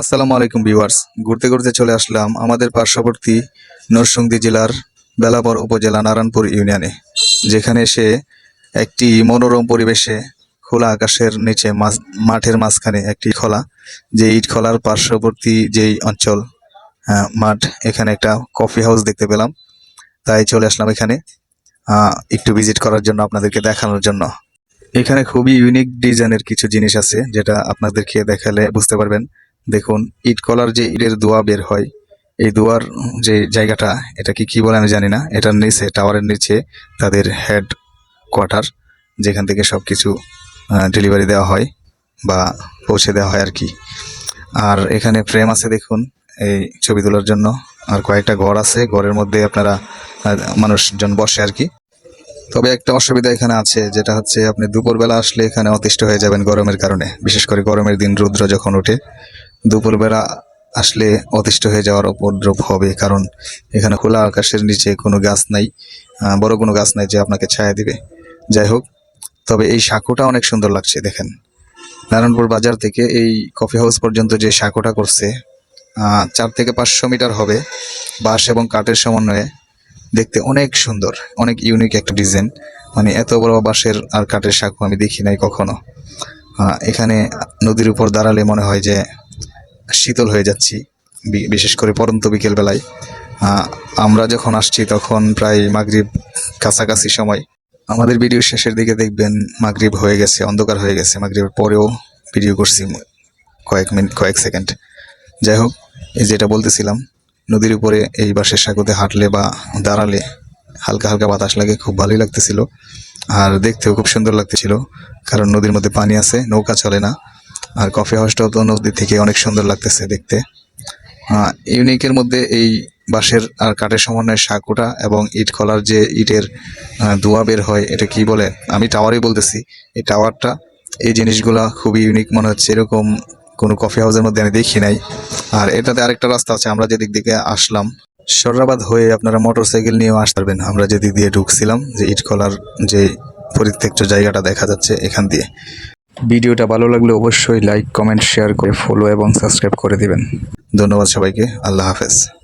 আসসালামু আলাইকুম ভিউয়ার্স। ঘুরতে ঘুরতে চলে আসলাম আমাদের পার্শ্ববর্তী নরসিংদী জেলার বেলাবর উপজেলা নারায়ণপুর ইউনিয়নে, যেখানে এসে একটি মনোরম পরিবেশে খোলা আকাশের নিচে মাঠের মাঝখানে একটি খোলা, যে ইট খোলার পার্শ্ববর্তী যেই অঞ্চল মাঠ, এখানে একটা কফি হাউস দেখতে পেলাম। তাই চলে আসলাম এখানে একটু ভিজিট করার জন্য আপনাদেরকে দেখানোর জন্য। এখানে খুবই ইউনিক ডিজাইনের কিছু জিনিস আছে, যেটা আপনাদেরকে দেখালে বুঝতে পারবেন। দেখুন, ইট কলার যে ইটের দোয়া বের হয়, এই দোয়ার যে জায়গাটা এটা কি কি বলে আমি জানি না। এটার নিচে, টাওয়ারের নিচে তাদের হেড কোয়ার্টার, যেখান থেকে সব কিছু ডেলিভারি দেওয়া হয় বা পৌঁছে দেওয়া হয় আর কি আর এখানে ফ্রেম আছে দেখুন, এই ছবি তোলার জন্য। আর কয়েকটা ঘর আছে, ঘরের মধ্যে আপনারা মানুষজন বসে আর কি তবে একটা অসুবিধা এখানে আছে, যেটা হচ্ছে আপনি দুপুরবেলা আসলে এখানে অতিষ্ঠ হয়ে যাবেন গরমের কারণে। বিশেষ করে গরমের দিন রৌদ্র যখন ওঠে দুপুরবেলা আসলে অতিষ্ঠ হয়ে যাওয়ার উপদ্রব হবে, কারণ এখানে খোলা আকাশের নিচে কোনো গাছ নাই বড় কোনো গাছ নাই যে আপনাকে ছায়া দিবে। যাই হোক, তবে এই সাঁকোটা অনেক সুন্দর লাগছে, দেখেন। নারায়ণপুর বাজার থেকে এই কফি হাউস পর্যন্ত যে সাঁকোটা করছে চার থেকে পাঁচশো মিটার হবে, বাঁশ এবং কাঠের সমন্বয়ে। দেখতে অনেক সুন্দর, অনেক ইউনিক একটা ডিজাইন। মানে এত বড় বাঁশের আর কাঠের সাঁকো আমি দেখি নাই কখনো। এখানে নদীর উপর দাঁড়ালে মনে হয় যে শীতল হয়ে যাচ্ছি বিশেষ করে পরন্ত বিকেল বেলায় আমরা যখন আসছি তখন প্রায় মাগরিব কাছাকাছি সময়। আমাদের ভিডিও শেষের দিকে দেখবেন মাগরিব হয়ে গেছে, অন্ধকার হয়ে গেছে। মাগরিবের পরেও ভিডিও করছি কয়েক মিনিট কয়েক সেকেন্ড। যাই হোক, এই যেটা বলতেছিলাম, নদীর উপরে এই বাসের সাঁকোতে হাঁটলে বা দাঁড়ালে হালকা হালকা বাতাস লাগে, খুব ভালোই লাগতেছিল। আর দেখতেও খুব সুন্দর লাগতেছিল, কারণ নদীর মধ্যে পানি আছে, নৌকা চলে না। আর কফি হাউসটাও তো নদী থেকে অনেক সুন্দর লাগতেছে দেখতে। ইউনিকের মধ্যে এই বাঁশের আর কাঠের সমন্বয়ে সাঁকোটা এবং ইট কলার যে ইটের ধোঁয়া বের হয়, এটা কি বলে? আমি টাওয়ারই বলতেছি, এই টাওয়ারটা এই জিনিসগুলা খুবই ইউনিক মনে হচ্ছে। এরকম কোনো কফি হাউসের মধ্যে আমি দেখি নাই। আর এটাতে আরেকটা রাস্তা আছে, আমরা যেদিক দিকে আসলাম সর্রাবাদ হয়ে আপনারা মোটর সাইকেল নিয়েও আসতে পারবেন। আমরা যেদিক দিয়ে ঢুকছিলাম, যে ইট খোলার যে পরিত্যক্ত জায়গাটা দেখা যাচ্ছে এখান দিয়ে। ভিডিওটা ভালো লাগলে অবশ্যই লাইক কমেন্ট শেয়ার করে ফলো এবং সাবস্ক্রাইব করে দিবেন। ধন্যবাদ সবাইকে। আল্লাহ হাফেজ।